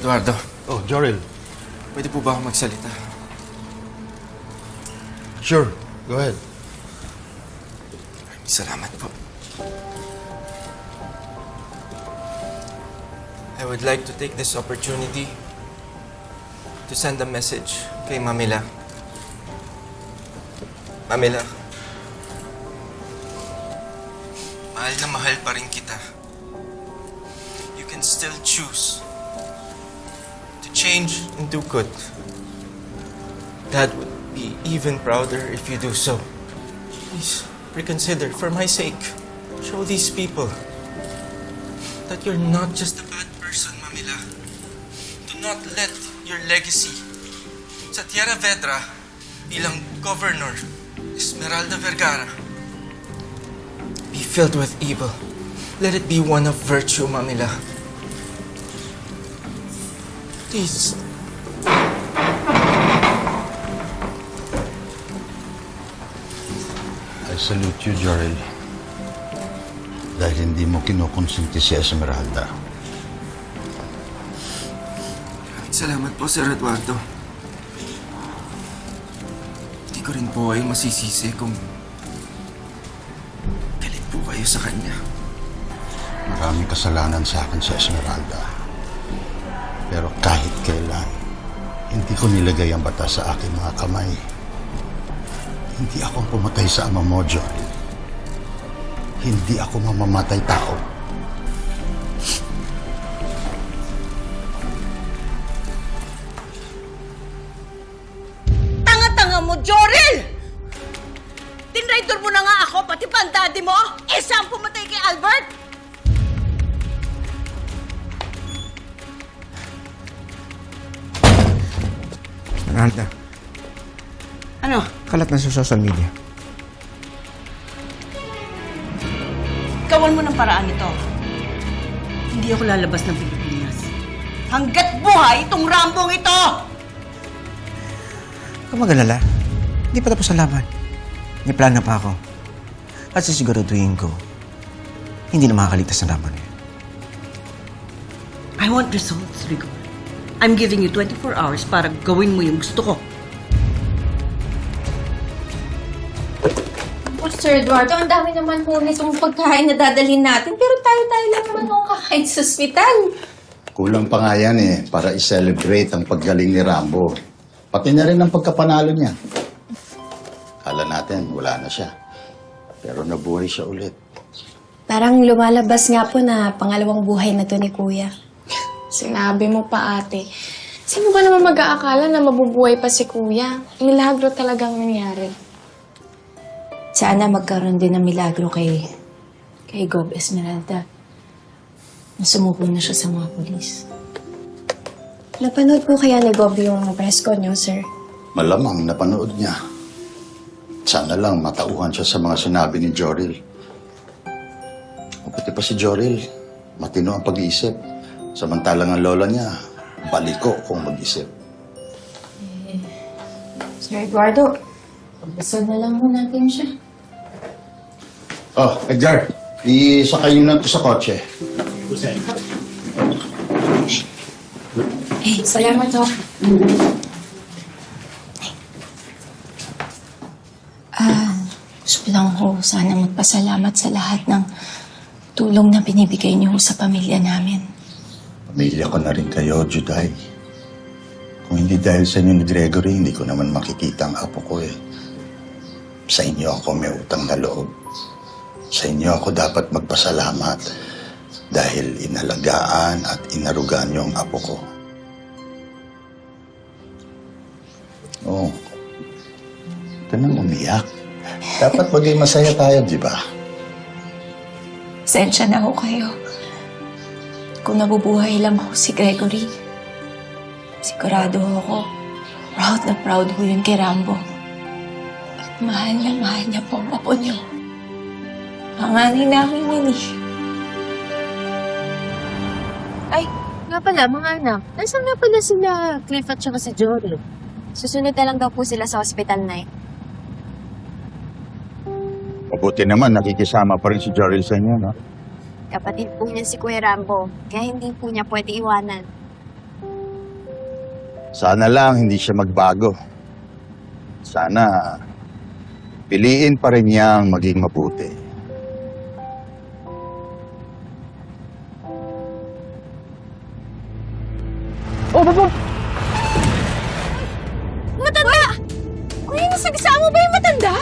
Eduardo, Oh, Jorel. pwede po ba ako magsalita? Sure. Go ahead. Salamat po. I would like to take this opportunity to send a message kay Mamila. Mamila. Mahal na mahal pa rin kita. You can still choose change and do good. Dad would be even prouder if you do so. Please, reconsider for my sake. Show these people that you're not just a bad person, Mamila. Do not let your legacy sa Tierra Vedra bilang governor, Esmeralda Vergara, be filled with evil. Let it be one of virtue, Mamila. Please, I salute you, Jorel. Dahil hindi mo kinukonsinti si Esmeralda. Salamat po, Sir Eduardo. Hindi ko rin po kayo masisisi kung galit po kayo sa kanya. Maraming kasalanan sa akin si Esmeralda. Pero kahit kailan, hindi ko nilagay ang bata sa aking mga kamay. Hindi ako pumatay sa ama mo, Jorel. Hindi ako mamamatay tao. Tanga-tanga mo, Jorel! Tinraidor mo na nga ako, pati pa ang daddy mo. Eh, saan pumatay kay Albert? Esmeralda, Ano? kalat na sa social media. Gawan mo ng paraan ito. Hindi ako lalabas ng Pilipinas. Hanggat buhay itong rambong ito! Huwag mag-alala. Hindi pa tapos ang laban. May plano pa ako. At sisiguraduhin ko, hindi na makakaligtas ng laban na. I want results, Rico. I'm giving you 24 hours para gawin mo yung gusto ko. Oh, Sir Eduardo, ang dami naman po nitong pagkain na dadalhin natin. Pero tayo-tayo lang naman nung kakain sa ospital. Kulang pa nga yan eh, para i-celebrate ang paggaling ni Rambo. Pati na rin ang pagkapanalo niya. Kala natin, wala na siya. Pero nabuhay siya ulit. Parang lumalabas nga po na pangalawang buhay na to ni Kuya. Sinabi mo pa ate. Sino ba naman mag-aakala na mabubuhay pa si kuya? Milagro talagang nangyari. Sana magkaroon din ng milagro kay, kay Gob Esmeralda. Na sumuko na siya sa mga polis. Napanood po kaya ni Gob yung press con niyo, sir? Malamang napanood niya. Sana lang matauhan siya sa mga sinabi ni Joril. O pati pa si Joril, matino ang pag-iisip. Samantalang ang lola niya, baliko kung mag-isip. Sir Eduardo, pagdasal na lang mo natin siya. Oh, Edgar, isakay niyo na ito sa kotse. Eh, salamat ho. Ah, gusto ko lang ho sana magpasalamat sa lahat ng tulong na binibigay niyo ho sa pamilya namin. Pamilya ko na rin kayo, Juday. Kung hindi dahil sa inyo ni Gregory, hindi ko naman makikita ang apo ko eh. Sa inyo ako may utang na loob. Sa inyo ako dapat magpasalamat dahil inalagaan at inarugan niyo ang apo ko. Oh, ito nang umiyak. Dapat maging masaya tayo, di ba? Sensya na ho kayo. Kung nabubuhay lang ho si Gregory, sigurado ho ako, proud na proud ho yun kay Rambo. At mahal na mahal niya po ang apo niyo. Panganay namin yun eh. Ay, nga pala, mga anak. Nasaan nga pala sila Cliff at saka si Jory? Susunod na lang daw po sila sa hospital na Mabuti naman, nakikisama pa rin si Joril sa inyo, no? Kapatid po niya si Kuya Rambo, kaya hindi po niya pwede iwanan. Sana lang hindi siya magbago. Sana piliin pa rin niyang maging mabuti. Matanda! Kuya, nasagasaan mo ba yung matanda?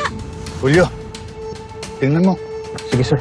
Julio, tingnan mo. Sige, sir.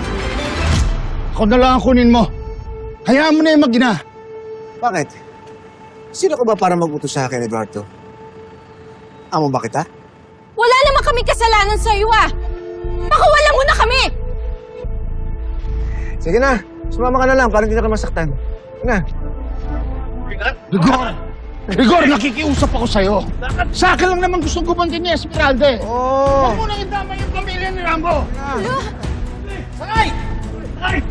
Ako na lang ang kunin mo. Hayaan mo na yung magina. Bakit? Sino ka ba para magutos sa akin, Eduardo? Amo ba kita? Wala naman kami kasalanan sa iyo ah! Pakawala mo na kami! Sige na, sumama ka na lang para hindi na ka masaktan. Sige Na. Rigor! Rigor, nakikiusap ako sa'yo. Sa akin lang naman gustong gumantin ni Esmeralda. eh. Oo! Huwag mo nang idama yung pamilya ni Rambo. Ay!